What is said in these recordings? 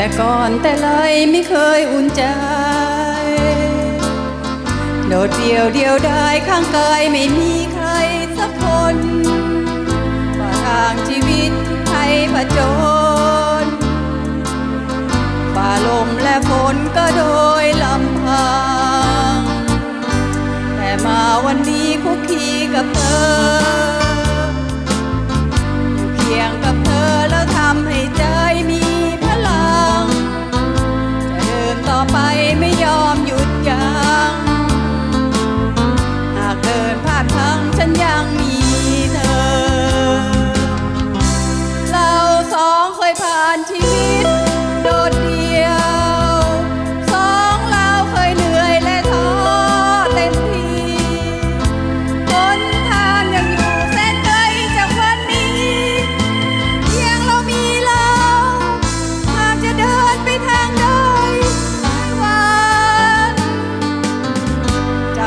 แต่ก่อนแต่ไรไม่เคยอุ่นใจ โดดเดียวเดียวได้ข้างกายไม่มีใครสักคนว่าทางชีวิตที่ไทยผจญฝ่าลมและฝนก็โดยลำพัง แต่มาวันนี้คุกคี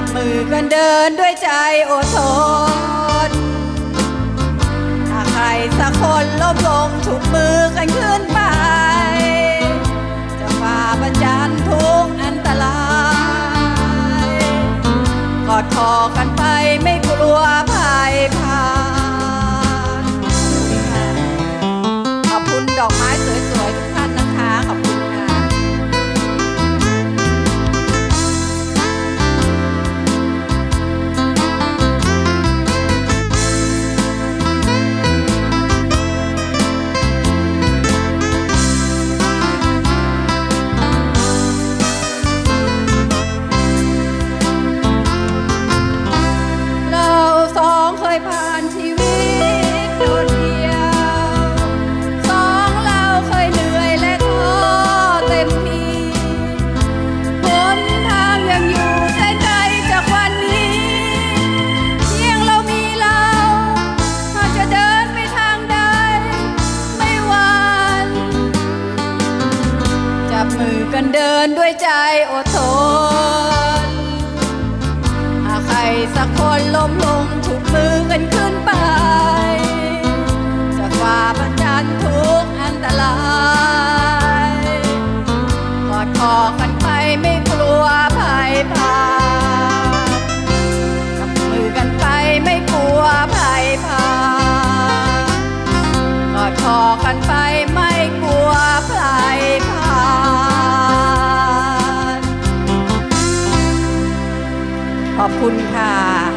บมือกันเดินด้วยใจอดทนถ้าใครสักคนล้มลง มือกันเดินด้วยใจอดทนหากใครสักคนล้มลงถูกมือกันขึ้นไปจะฝ่าประจันทุกอันตรายกอดคอกันไปไม่กลัวภัยผ่า อบคุณค่ะ